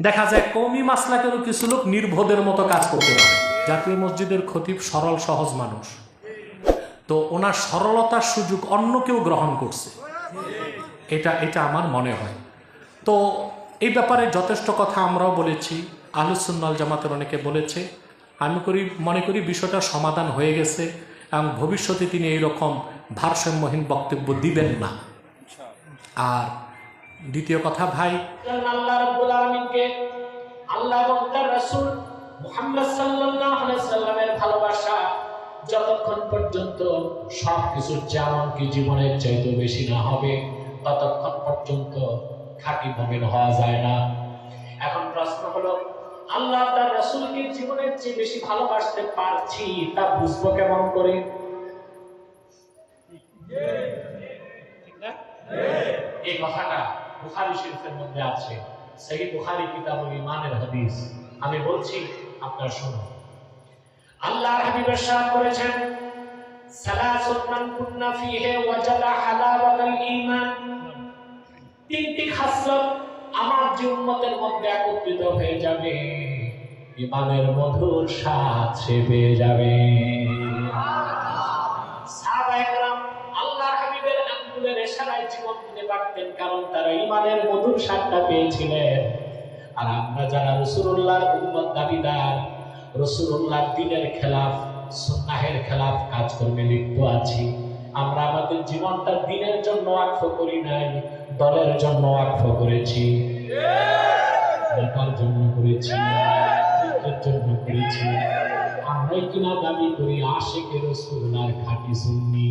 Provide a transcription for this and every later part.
দেখা যায় কৌমি মাসলাকেরও কিছু লোক নির্বোধের মতো কাজ করতে পারে। জাতীয় মসজিদের খতিব সরল, সহজ মানুষ। তো ওনার সরলতার সুযোগ অন্য কেউ গ্রহণ করছে। এটা এটা আমার মনে হয়। তো এই ব্যাপারে যথেষ্ট কথা আমরাও বলেছি আলুসুন্নাল জামাতের অনেকে বলেছে। আমি করি, মনে করি বিষয়টা সমাধান হয়ে গেছে এবং ভবিষ্যতে তিনি এইরকম ভারসাম্যহীন বক্তব্য দিবেন না। আর দ্বিতীয় কথা ভাই। আল্লাহ রাব্বুল আলামিনকে আল্লাহ এবং তার রাসূল মুহাম্মদ সাল্লাল্লাহু আলাইহি সাল্লামের ভালোবাসা যতক্ষণ পর্যন্ত সব যেমন কি জীবনের চাইতে বেশি না হবে ততক্ষণ পর্যন্ত খাঁটি মুমিন হওয়া যায় না। এখন প্রশ্ন হলো আল্লাহ তার রাসূলকে জীবনের চেয়ে বেশি ভালোবাসতে পারছি তা বুঝব কেমন করে? ঠিক এই কথাটা বুখারী শরীফের মধ্যে আছে। সেই বুখারী কিতাবুল ইমানের হাদিস। আমি বলছি, আপনারা শুনুন। আল্লাহ হাবিবের শাহ করেছেন, সালাসুন মান কুন্না ফিহি ওয়াজাদা হালাওয়াতাল ঈমান। তিনটি খাসলত আমার যে উম্মতের মধ্যে একত্রিত হয়ে যাবে। ইমানের মধুর স্বাদ সে পেয়ে যাবে। ইশারায় জীবন দিতে পারতেন, কারণ তারা ইমানের মধুর স্বাদটা পেয়েছিলেন। আর আমরা যারা রসুল্লাহর উম্মত দাবিদার রসুল্লাহর দিনের খেলাফ, সুন্নাহের খেলাফ কাজকর্মে লিপ্ত আছি। আমরা আমাদের জীবনটা দিনের জন্য আক্ষ করি নাই, দলের জন্য আক্ষ করেছি। নেতার জন্য করেছি জন্য করেছি। আমরাই কিনা দাবি করি আশেকে রসুল্লাহর খাঁটি সুন্নি।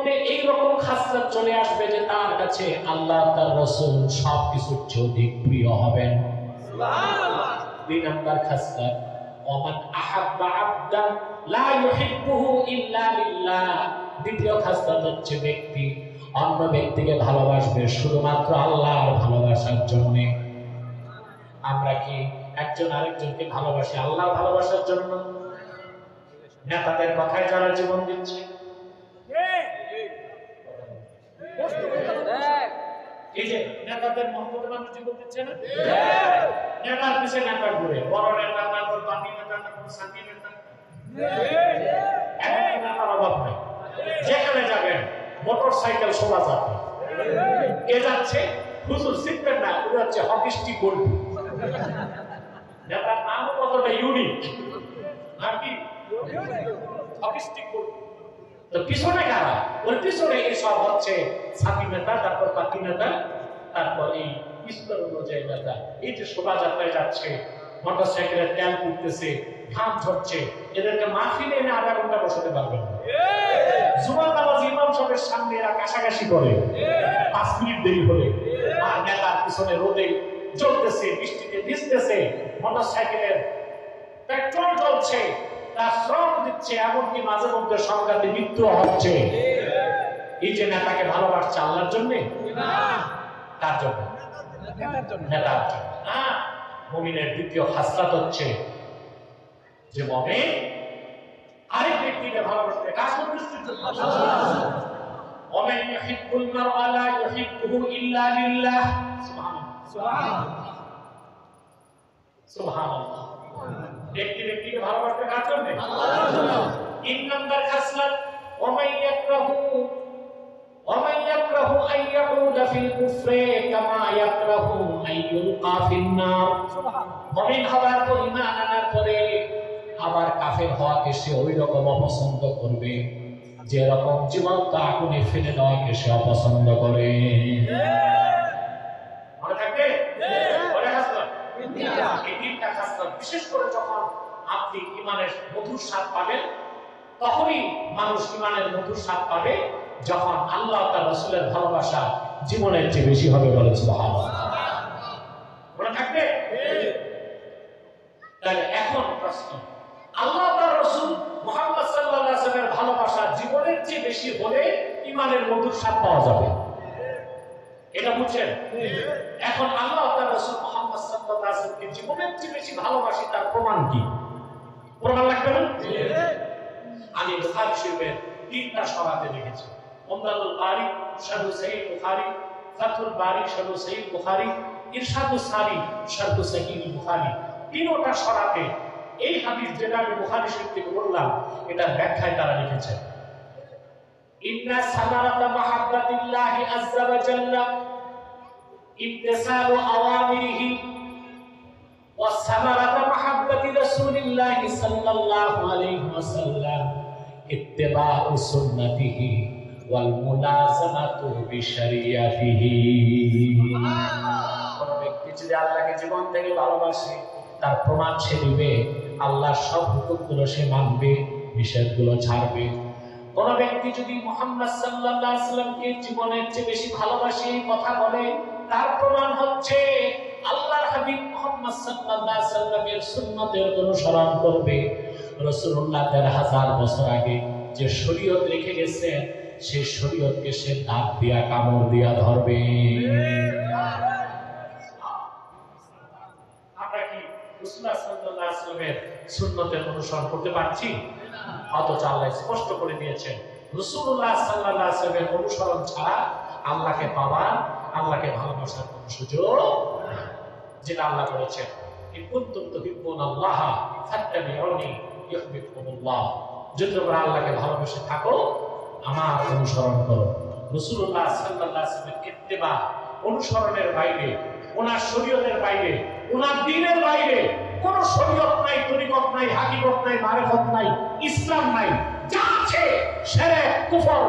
মধ্যে এই রকম খাসলাত চলে আসবে যে তার কাছে আল্লাহ তার রাসূল সব কিছুর চেয়ে অধিক প্রিয় হবেন দুই নাম্বার খাসলাত ওমান আহাব্বা আবদান লা ইউহিব্বুহু ইল্লা লিল্লাহ দ্বিতীয় খাসলাত হচ্ছে ব্যক্তি অন্য ব্যক্তিকে ভালোবাসবে শুধুমাত্র আল্লাহর ভালোবাসার জন্য। আমরা কি একজন আরেকজনকে ভালোবাসি আল্লাহর ভালোবাসার জন্য? নেতাদের কথায় যারা জীবন দিচ্ছে। এই যে নেতাদের মহব্বত মানুষ জীবন দিচ্ছে না? নেতার পিছিয়ে নেতা ঘুরে বড় নেতা তারপর বাকি নেতা তারপর সাথী নেতা। নেতার অভাব নেই। যেখানে যাবেন মোটর সাইকেল শোভা যাবে। কে যাচ্ছে? হুজুর শিখবেন না ওটা হচ্ছে হকিস্টি গোল্ড নেতার নামও কতটা ইউনিক নাম কি হকিস্টিক গোল্ড পিছনে কারা? ওর পিছনে এসব হচ্ছে সাথী নেতা, তারপর পাতি নেতা, তারপর এই স্তর অনুযায়ী নেতা। এই যে শোভাযাত্রায় যাচ্ছে মোটর সাইকেলের তেল উঠতেছে ঘাম ঝরছে, এদেরকে মাহফিলে এনে আধা ঘণ্টা বসাতে পারবেন না। জুমার নামাজ ইমাম সাহেবের সামনে এরা কাছাকাছি করে। পাঁচ মিনিট দেরি হলে। আর নেতার পিছনে রোদে জ্বলতেছে, বৃষ্টিতে ভিজতেছে মোটর সাইকেলের পেট্রোল জ্বলছে। তার শ্রম দিচ্ছে এমনকি মাঝে মধ্যে সংঘাতে মৃত্যু হচ্ছে এই যে নেতাকে ভালোবাসছে আল্লাহর জন্য তার জন্য নেতার জন্য না মমিনের দ্বিতীয় হাসরাত হচ্ছে যে মমিন আরেক ব্যক্তিকে ভালোবাসবে কাজ প্রতিষ্ঠিত ومن يحب المرء لا يحبه إلا لله سبحان الله سبحان الله ব্যক্তি ব্যক্তিকে ভালোবাসতে কার জন্য? তিন খাসলাত ফিল কামা ফিন নার মুমিন পর ঈমান আনার পরে আবার কাফের হওয়াকে সে ওই রকম অপছন্দ করবে। যেরকম জীবনটা আগুনে ফেলে দেওয়াকে সে অপছন্দ করে। ঠিক বিশেষ করে যখন আপনি ইমানের মধুর স্বাদ পাবেন, তখনই মানুষ ইমানের মধুর স্বাদ পাবে যখন আল্লাহ তার রসুলের ভালোবাসা জীবনের চেয়ে বেশি হবে বলে মনে থাকবে? তাহলে এখন প্রশ্ন, আল্লাহ তার রসুল মোহাম্মদ আলাইহি ভালোবাসা জীবনের চেয়ে বেশি হলে ইমানের মধুর স্বাদ পাওয়া যাবে। এটা বুঝছেন? এখন আল্লাহ রসুল মোহাম্মদ জীবনের চেয়ে বেশি ভালোবাসি তার প্রমাণ কি? প্রমাণ লাগবে না? আমি বুখারী শরীফের তিনটা উমদাতুল কারি শারহু সহিহ বুখারী ফাতুল সহিহ বুখারী, ইরশাদুস সারি সহিহ বুখারী। এই হাদিস যেটা আমি বুখারী শরীফ বললাম এটার ব্যাখ্যায় তারা লিখেছেন ইন্না মাহাব্বাতিল্লাহি আযজা ওয়া জাল্লা ইমতিসালু আওয়ামিরিহি وثمرة محبة رسول الله صلى الله عليه وسلم اتباع سنته والملازمة بشريعته কোন ব্যক্তি যদি আল্লাহকে জীবন থেকে ভালোবাসে তার প্রমাণ সে দিবে আল্লাহর সব হুকুমগুলো সে মানবে নিষেধগুলো ছাড়বে কোন ব্যক্তি যদি মোহাম্মদ সাল্লাল্লাহু আলাইহি সাল্লামকে জীবনের চেয়ে বেশি ভালোবাসে এই কথা বলে তার প্রমাণ হচ্ছে আল্লাহর হাবিব সাল্লাল্লাহু অনুসরণ করবে। রাসূলুল্লাহ হাজার বছর আগে যে শরীয়ত রেখে গেছেন, সেই শরীয়তকে সে দাঁত দিয়া, কামড় দিয়া ধরবে। আমরা কি রাসূলুল্লাহ সাল্লাল্লাহু আলাইহি সুন্নতের অনুসরণ করতে পারছি? অথচ আল্লাহ স্পষ্ট করে দিয়েছেন রসুল্লাহ সাল্লাহ সাল্লামের অনুসরণ ছাড়া আল্লাহকে পাওয়ার আল্লাহকে ভালোবাসার কোন সুযোগ যেটা আল্লাহ বলেছেন যদি আল্লাহকে ভালোবেসে থাকো, আমার অনুসরণ করো। অনুসরণের বাইরে, ওনার শরীয়তের বাইরে, ওনার দিনের বাইরে কোন শরীয়ত নাই, তরিকত নাই, হাকিকত নাই, মারেফত নাই, ইসলাম নাই, যা আছে সেরে, কুফর